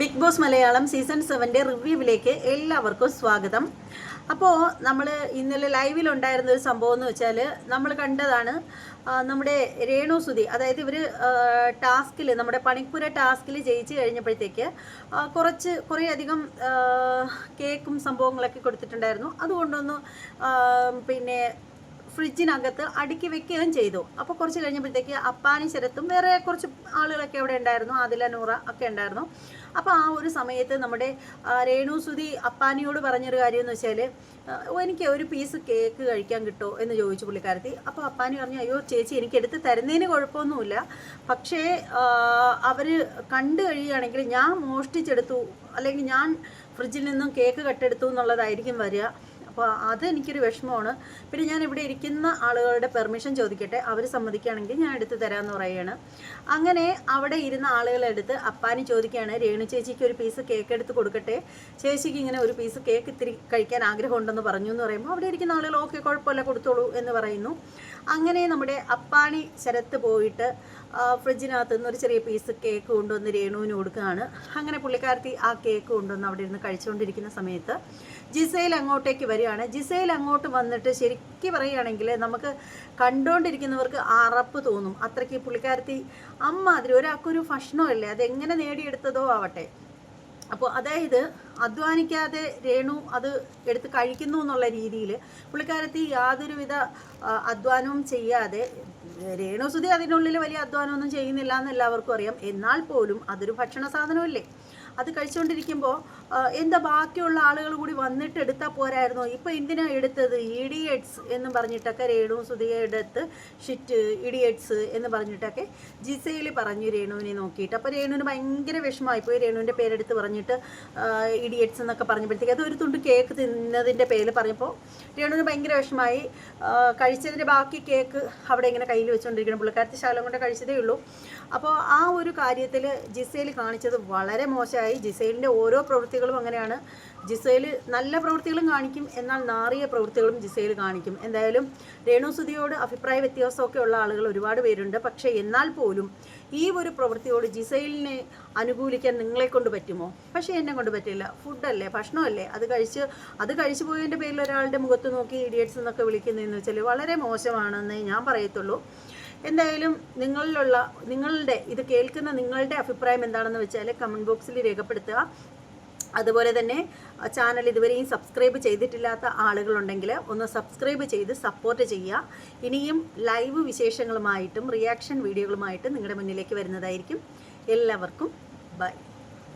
Big Boss Malayalam season സെവന്റെ റിവ്യൂവിലേക്ക് എല്ലാവർക്കും സ്വാഗതം. അപ്പോൾ നമ്മൾ ഇന്നലെ ലൈവിലുണ്ടായിരുന്ന ഒരു സംഭവം എന്ന് വെച്ചാൽ നമ്മൾ കണ്ടതാണ് നമ്മുടെ രേണു സുതി അതായത് ഇവർ ടാസ്കിൽ നമ്മുടെ പണിപ്പുര ടാസ്കിൽ ജയിച്ചു കഴിഞ്ഞപ്പോഴത്തേക്ക് കുറച്ച് കുറേയധികം കേക്കും സംഭവങ്ങളൊക്കെ കൊടുത്തിട്ടുണ്ടായിരുന്നു. അതുകൊണ്ടൊന്ന് പിന്നെ ഫ്രിഡ്ജിനകത്ത് അടുക്കി വെക്കുകയും ചെയ്തു. അപ്പോൾ കുറച്ച് കഴിഞ്ഞപ്പോഴത്തേക്ക് അപ്പാനി ശരത്തും വേറെ കുറച്ച് ആളുകളൊക്കെ അവിടെ ഉണ്ടായിരുന്നു. ആദില നൂറ ഒക്കെ ഉണ്ടായിരുന്നു. അപ്പോൾ ആ ഒരു സമയത്ത് നമ്മുടെ രേണു അപ്പാനിയോട് പറഞ്ഞൊരു കാര്യം എന്ന് വെച്ചാൽ എനിക്ക് ഒരു പീസ് കേക്ക് കഴിക്കാൻ കിട്ടുമോ എന്ന് ചോദിച്ചു പുള്ളിക്കാരത്തി. അപ്പോൾ അപ്പാനി പറഞ്ഞു അയ്യോ ചേച്ചി എനിക്ക് എടുത്ത് തരുന്നതിന് കുഴപ്പമൊന്നുമില്ല. പക്ഷേ അവർ കണ്ടു കഴിയുകയാണെങ്കിൽ ഞാൻ മോഷ്ടിച്ചെടുത്തു. അല്ലെങ്കിൽ ഞാൻ ഫ്രിഡ്ജിൽ നിന്നും കേക്ക് കട്ടെടുത്തു എന്നുള്ളതായിരിക്കും വരിക. അപ്പോൾ അതെനിക്കൊരു വിഷമമാണ്. പിന്നെ ഞാൻ ഇവിടെ ഇരിക്കുന്ന ആളുകളുടെ പെർമിഷൻ ചോദിക്കട്ടെ? അവർ സമ്മതിക്കുകയാണെങ്കിൽ ഞാൻ എടുത്ത് തരാമെന്ന് പറയുകയാണ്. അങ്ങനെ അവിടെ ഇരുന്ന ആളുകളെടുത്ത് അപ്പാനി ചോദിക്കുകയാണ് രേണു ചേച്ചിക്ക് ഒരു പീസ് കേക്ക് എടുത്ത് കൊടുക്കട്ടെ? ചേച്ചിക്ക് ഇങ്ങനെ ഒരു പീസ് കേക്ക് ഇത്തിരി കഴിക്കാൻ ആഗ്രഹമുണ്ടെന്ന് പറഞ്ഞു എന്ന് പറയുമ്പോൾ അവിടെ ഇരിക്കുന്ന ആളുകൾ ഓക്കെ കുഴപ്പമില്ല കൊടുത്തോളൂ എന്ന് പറയുന്നു. അങ്ങനെ നമ്മുടെ അപ്പാണി ശരത്ത് പോയിട്ട് ഫ്രിഡ്ജിനകത്ത് നിന്ന് ഒരു ചെറിയ പീസ് കേക്ക് കൊണ്ടുവന്ന് രേണുവിന് കൊടുക്കുകയാണ്. അങ്ങനെ പുള്ളിക്കാരത്തി ആ കേക്ക് കൊണ്ടുവന്ന് അവിടെ ഇരുന്ന് കഴിച്ചുകൊണ്ടിരിക്കുന്ന സമയത്ത് ജിസയിൽ അങ്ങോട്ടേക്ക് വരികയാണ്. ജിസയിൽ അങ്ങോട്ട് വന്നിട്ട് ശരിക്കും പറയുകയാണെങ്കിൽ നമുക്ക് കണ്ടുകൊണ്ടിരിക്കുന്നവർക്ക് അറപ്പ് തോന്നും. അത്രയ്ക്ക് പുള്ളിക്കാരത്തി അമ്മ അതിൽ ഒരാൾക്കൊരു ഭക്ഷണമല്ലേ അതെങ്ങനെ നേടിയെടുത്തതോ ആവട്ടെ. അപ്പോൾ അതായത് അധ്വാനിക്കാതെ രേണു അത് എടുത്ത് കഴിക്കുന്നു എന്നുള്ള രീതിയിൽ പുള്ളിക്കാരത്തി യാതൊരുവിധ അധ്വാനവും ചെയ്യാതെ രേണു സുധി അതിനുള്ളിൽ വലിയ അധ്വാനമൊന്നും ചെയ്യുന്നില്ല എന്ന് എല്ലാവർക്കും അറിയാം. എന്നാൽ പോലും അതൊരു ഭക്ഷണ സാധനമല്ലേ? അത് കഴിച്ചുകൊണ്ടിരിക്കുമ്പോൾ എന്താ ബാക്കിയുള്ള ആളുകൾ കൂടി വന്നിട്ട് എടുത്താൽ പോരായിരുന്നു? ഇപ്പോൾ എന്തിനാ എടുത്തത്? ഇഡിയറ്റ്സ് എന്ന് പറഞ്ഞിട്ടൊക്കെ രേണു സുധിയെ എടുത്ത് ഷിറ്റ് ഇഡിയറ്റ്സ് എന്ന് പറഞ്ഞിട്ടൊക്കെ ജിസയിൽ പറഞ്ഞു രേണുവിനെ നോക്കിയിട്ട്. അപ്പോൾ രേണുവിന് ഭയങ്കര വിഷമമായി പോയി. രേണുവിന്റെ പേരെടുത്ത് പറഞ്ഞിട്ട് ഇഡിയറ്റ്സ് എന്നൊക്കെ പറഞ്ഞപ്പോഴത്തേക്ക് അത് ഒരു തുണ്ട് കേക്ക് തിന്നതിന്റെ പേര് പറഞ്ഞപ്പോൾ രേണുവിന് ഭയങ്കര വിഷമമായി. കഴിച്ചതിന്റെ ബാക്കി കേക്ക് അവിടെ ഇങ്ങനെ കയ്യിൽ വെച്ചുകൊണ്ടിരിക്കണം പുള്ളിക്കാരത്തി ശാലം കൊണ്ട് കഴിച്ചതേ ഉള്ളൂ. അപ്പോൾ ആ ഒരു കാര്യത്തിൽ ജിസയിൽ കാണിച്ചത് വളരെ മോശമായി. ജിസയിലിന്റെ ഓരോ പ്രവൃത്തികളും അങ്ങനെയാണ്. ജിസയിൽ നല്ല പ്രവൃത്തികളും കാണിക്കും എന്നാൽ നാറിയ പ്രവൃത്തികളും ജിസയിൽ കാണിക്കും. എന്തായാലും രേണു സുധിയോട് അഭിപ്രായ വ്യത്യാസമൊക്കെ ഉള്ള ആളുകൾ ഒരുപാട് പേരുണ്ട്. പക്ഷേ എന്നാൽ പോലും ഈ ഒരു പ്രവൃത്തിയോട് ജിസൈലിനെ അനുകൂലിക്കാൻ നിങ്ങളെ കൊണ്ട് പറ്റുമോ? പക്ഷേ എന്നെ കൊണ്ട് പറ്റില്ല. ഫുഡല്ലേ? ഭക്ഷണമല്ലേ? അത് കഴിച്ച് അത് കഴിച്ചു പോയതിന്റെ പേരിൽ ഒരാളുടെ മുഖത്ത് നോക്കി ഇഡിയറ്റ്സ് എന്നൊക്കെ വിളിക്കുന്നതെന്ന് വെച്ചാൽ വളരെ മോശമാണെന്നേ ഞാൻ പറയത്തുള്ളൂ. എന്തായാലും നിങ്ങളിലുള്ള നിങ്ങളുടെ ഇത് കേൾക്കുന്ന നിങ്ങളുടെ അഭിപ്രായം എന്താണെന്ന് വെച്ചാൽ കമന്റ് ബോക്സിൽ രേഖപ്പെടുത്തുക. അതുപോലെ തന്നെ ചാനൽ ഇതുവരെയും സബ്സ്ക്രൈബ് ചെയ്തിട്ടില്ലാത്ത ആളുകളുണ്ടെങ്കിൽ ഒന്ന് സബ്സ്ക്രൈബ് ചെയ്ത് സപ്പോർട്ട് ചെയ്യുക. ഇനിയും ലൈവ് വിശേഷങ്ങളുമായിട്ടും റിയാക്ഷൻ വീഡിയോകളുമായിട്ടും നിങ്ങളുടെ മുന്നിലേക്ക് വരുന്നതായിരിക്കും. എല്ലാവർക്കും ബൈ